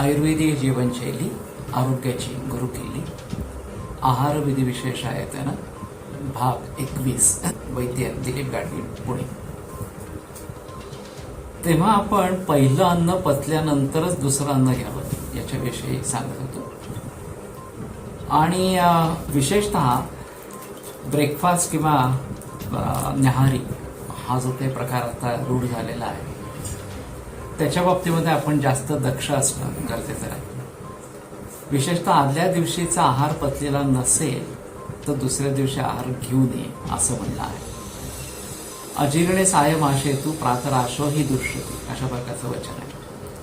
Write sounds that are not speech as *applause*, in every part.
आयुर्वेदिक जीवनशैली आरोग्याची गुरुकिल्ली आहार विधी विशेष आहे भाग एकवीस वैद्य दिलीप गाडगी पुणे. तेव्हा आपण पहिलं अन्न पचल्यानंतरच दुसरं अन्न घ्यावं याच्याविषयी सांगत होतो. आणि विशेषत विशेषतः ब्रेकफास्ट किंवा न्याहारी हा जो काही प्रकार आता रूढ झालेला आहे त्याच्या बाबतीमध्ये आपण जास्त दक्ष असणं गरजेचं आहे. विशेषतः आदल्या दिवशीचा आहार पचलेला नसेल तर दुसऱ्या दिवशी आहार घेऊ नये असं म्हणणं आहे. अजीर्णे साय माशेतू प्रातराशो ही दुष्यती अशा प्रकारचं वचन आहे.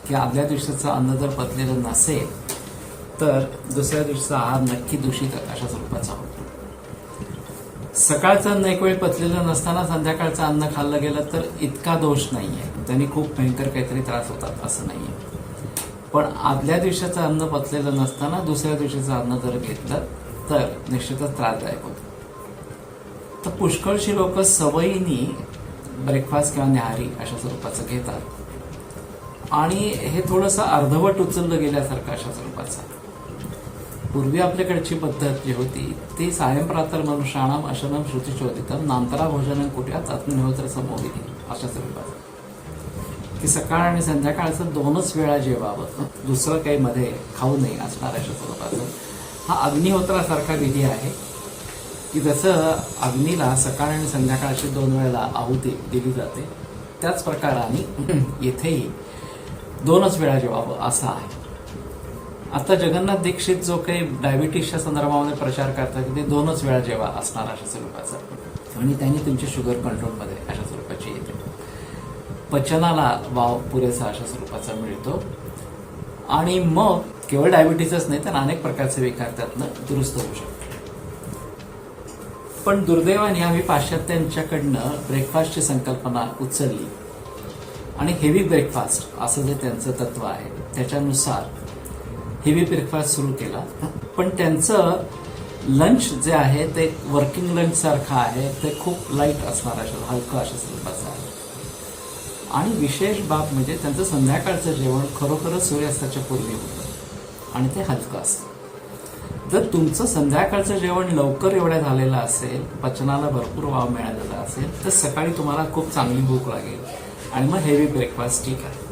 की आदल्या दिवशीचं अन्न जर पचलेलं नसेल तर दुसऱ्या दिवशीचा आहार नक्की दूषित अशा स्वरूपाचा होतो. सकाळचं अन्न एक वेळ पचलेलं नसताना संध्याकाळचं अन्न खाल्लं गेलं तर इतका दोष नाहीये. त्यांनी खूप भयंकर काहीतरी त्रास होतात असं नाहीये. पण आदल्या दिवसाचं अन्न पचलेलं नसताना दुसऱ्या दिवशीचं अन्न जर घेतलं तर निश्चितच त्रासदायक होतं. तर पुष्कळशी लोक सवयीनी ब्रेकफास्ट किंवा न्याहारी अशा स्वरूपाचं घेतात. आणि हे थोडंसं अर्धवट उचललं गेल्यासारखं अशा स्वरूपाचं. पूर्वी आपल्याकडची पद्धत जी होती ती सायंप्रातर मनुष्याणाम अशनम श्रुतिशोधितम नांतरा भोजन कुट्यात अग्निहोत्र समोविधी अशा स्वरूपात. की सकाळ आणि संध्याकाळचं दोनच वेळा जेवावं. दुसरं काही मध्ये खाऊ नये असणार अशा स्वरूपाचं. हा अग्निहोत्रासारखा विधी आहे. की जसं अग्नीला सकाळ आणि संध्याकाळची दोन वेळेला आहुती दिली जाते त्याच प्रकाराने *clears throat* येथेही दोनच वेळा जेवावं असं आहे. आता जगन्नाथ दीक्षित जो काही डायबिटीसच्या संदर्भामध्ये प्रचार करतात ते दोनच वेळा जेवा असणार अशा स्वरूपाचा. आणि त्यांनी तुमची शुगर कंट्रोलमध्ये अशा स्वरूपाची येते. पचनाला वाव पुरेसा अशा स्वरूपाचा मिळतो. आणि मग केवळ डायबिटीसच नाही तर अनेक प्रकारचे विकार त्यातनं दुरुस्त होऊ शकतात. पण दुर्दैवाने आम्ही पाश्चात्यांच्याकडनं ब्रेकफास्टची संकल्पना उचलली. आणि हेवी ब्रेकफास्ट असं जे त्यांचं तत्व आहे त्याच्यानुसार हेवी ब्रेकफास्ट सुरू केला. पण त्यांचं लंच जे आहे ते वर्किंग लंचसारखं आहे. ते खूप लाइट असणार असं हलकं अशा स्वरूपाचं आहे. आणि विशेष बाब म्हणजे त्यांचं संध्याकाळचं जेवण खरोखरच सूर्यास्ताच्या पूर्वी होतं. आणि ते हलकं असतं. जर तुमचं संध्याकाळचं जेवण लवकर एवढ्या झालेलं असेल पचनाला भरपूर वाव मिळालेला असेल तर सकाळी तुम्हाला खूप चांगली भूक लागेल. आणि मग हेवी ब्रेकफास्ट ठीक आहे.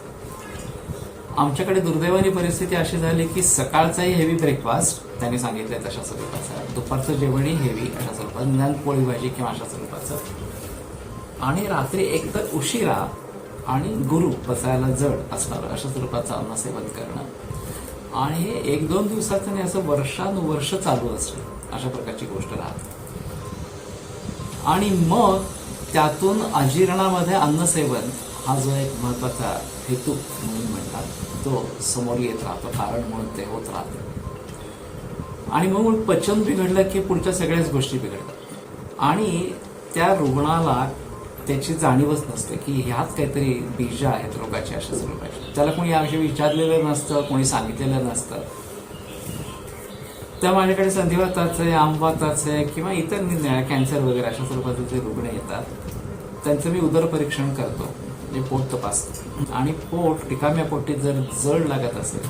आमच्याकडे दुर्दैवानी परिस्थिती अशी झाली की सकाळचाही हेवी ब्रेकफास्ट त्यांनी सांगितलंय तशा स्वरूपाचा. दुपारचं जेवणही हेवी अशा स्वरूपाचं. निदान पोळी भाजी किंवा अशा स्वरूपाचं. आणि रात्री एकतर उशिरा आणि गुरु बसायला जड असणारं अशा स्वरूपाचं अन्न सेवन करणं. आणि हे एक दोन दिवसाचं नाही असं वर्षानुवर्ष चालू असतं. अशा प्रकारची गोष्ट राहते. आणि मग त्यातून अजीर्णामध्ये अन्नसेवन हा जो एक महत्त्वाचा हेतू म्हणून म्हणतात. तो समोर येत राहतो कारण म्हणून ते होत राहतं. आणि मग पचन बिघडलं की पुढच्या सगळ्याच गोष्टी बिघडतात. आणि त्या रुग्णाला त्याची जाणीवच नसते की ह्यात काहीतरी बीज आहेत रोगाची अशा स्वरूपाची त्याला कोणी याविषयी विचारलेलं नसतं कोणी सांगितलेलं नसतं. त्या माझ्याकडे संधिवाताचे आहे किंवा इतर कॅन्सर वगैरे अशा स्वरूपाचे जे रुग्ण येतात त्यांचं मी उदर परीक्षण करतो. म्हणजे पोट तपासतो. आणि पोट रिकाम्या पोटीत जर जड लागत असेल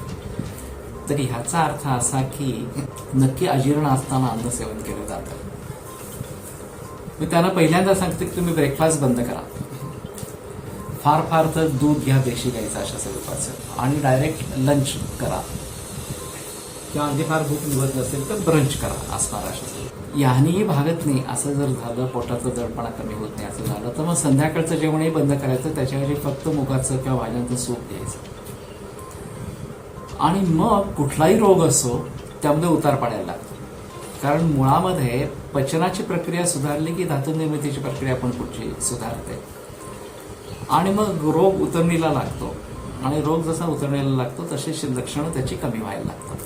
तर ह्याचा अर्थ असा की नक्की अजीर्ण असताना अन्न सेवन केलं जातं. मी त्यांना पहिल्यांदा सांगते की तुम्ही ब्रेकफास्ट बंद करा. फार फार तर दूध घ्या देशी गायचं अशा स्वरूपाचं. आणि डायरेक्ट लंच करा. किंवा अगदी फार भूक निवत नसेल तर ब्रंच करा असणार अशा स्वरूपात यानेही भागत नाही. असं जर झालं पोटाचं जडपणा कमी होत नाही असं झालं तर मग संध्याकाळचं जेवणही बंद करायचं. त्याच्याऐवजी फक्त मुगाचं किंवा भाज्यांचं सूप घ्यायचं आणि मग कुठलाही रोग असो त्यामध्ये उतार पाडायला लागतो. कारण मुळामध्ये पचनाची प्रक्रिया सुधारली की धातू निर्मितीची प्रक्रिया पण पुढची सुधारते. आणि मग रोग उतरणीला लागतो. आणि रोग जसा उतरणीला लागतो तशी लक्षणं त्याची कमी व्हायला लागतात.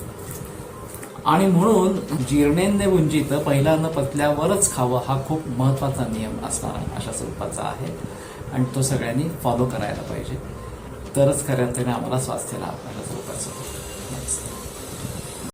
आणि म्हणून जीर्णेंद्र वंचित पहिल्यांदा पचल्यावरच खावं हा खूप महत्त्वाचा नियम असणार अशा स्वरूपाचा आहे. आणि तो सगळ्यांनी फॉलो करायला पाहिजे. तरच खऱ्या तरी आम्हाला स्वास्थ्य लाभ स्वरूपाचं